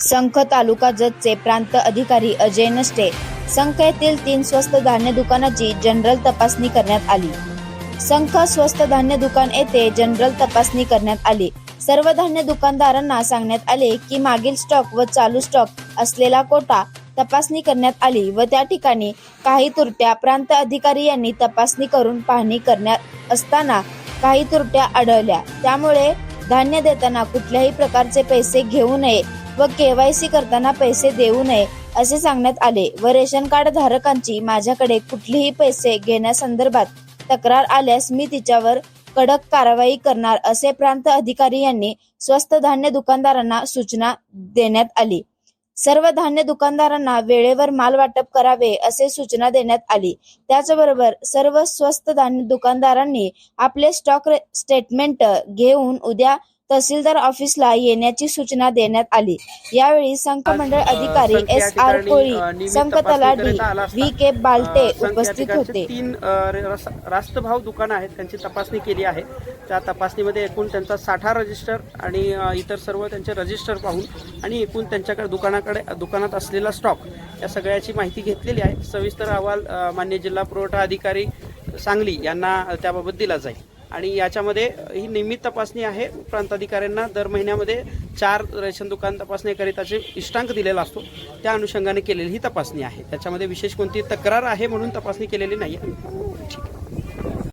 संख तालुका जतचे प्रांत अधिकारी अजय नष्टे. संख येथील तीन स्वस्त धान्य दुकानाची जनरल तपासणी करण्यात आली. संख स्वस्त धान्य दुकान येथे जनरल तपासणी करण्यात आली. सर्व धान्य दुकानदारांना सांगण्यात आले की मागील स्टॉक व चालू स्टॉक असलेला कोटा तपासणी करण्यात आली व त्या ठिकाणी काही तुरट्या प्रांत अधिकारी यांनी तपासणी करून पाहणी करण्यात असताना काही तुरट्या आढळल्या. त्यामुळे धान्य देताना कुठल्याही प्रकारचे पैसे घेऊ नये व केवायसी करताना पैसे देऊ नये असे सांगण्यात आले. व रेशन कार्ड धारकांची माझ्याकडे कुठलेही पैसे घेण्यासंदर्भात तक्रार आल्यास मी तिच्यावर कडक कारवाई करणार असे प्रांत अधिकारी यांनी स्वस्त धान्य दुकानदारांना सूचना देण्यात आली. सर्व धान्य दुकानदारांना वेळेवर माल वाटप करावे असे सूचना देण्यात आली. त्याचबरोबर सर्व स्वस्त धान्य दुकानदारांनी आपले स्टॉक स्टेटमेंट घेऊन उद्या तहसीलदार ऑफिसला येण्याची सूचना देण्यात आली. यावेळी संघ मंडळ अधिकारी एस आर कोळी संघ तलाठी व्ही के बालटे उपस्थित होते. तीन रास्तभाव दुकानं आहेत त्यांची तपासणी केली आहे. त्या तपासणीमध्ये एकूण त्यांचा साठा रजिस्टर आणि इतर सर्व त्यांचे रजिस्टर पाहून आणि एकूण त्यांच्याकडे दुकानाकडे दुकानात असलेला स्टॉक या सगळ्याची माहिती घेतलेली आहे. सविस्तर अहवाल मान्य जिल्हा पुरवठा अधिकारी सांगली यांना त्याबाबत दिला जाईल. आणि याच्यामध्ये ही नियमित तपासणी आहे. प्रांताधिकाऱ्यांना दर महिन्यामध्ये चार रेशन दुकान तपासणीकरिताचे इष्टांक दिलेला असतो. त्या अनुषंगाने केलेली ही तपासणी आहे. त्याच्यामध्ये विशेष कोणती तक्रार आहे म्हणून तपासणी केलेली नाही आहे ठीक आहे.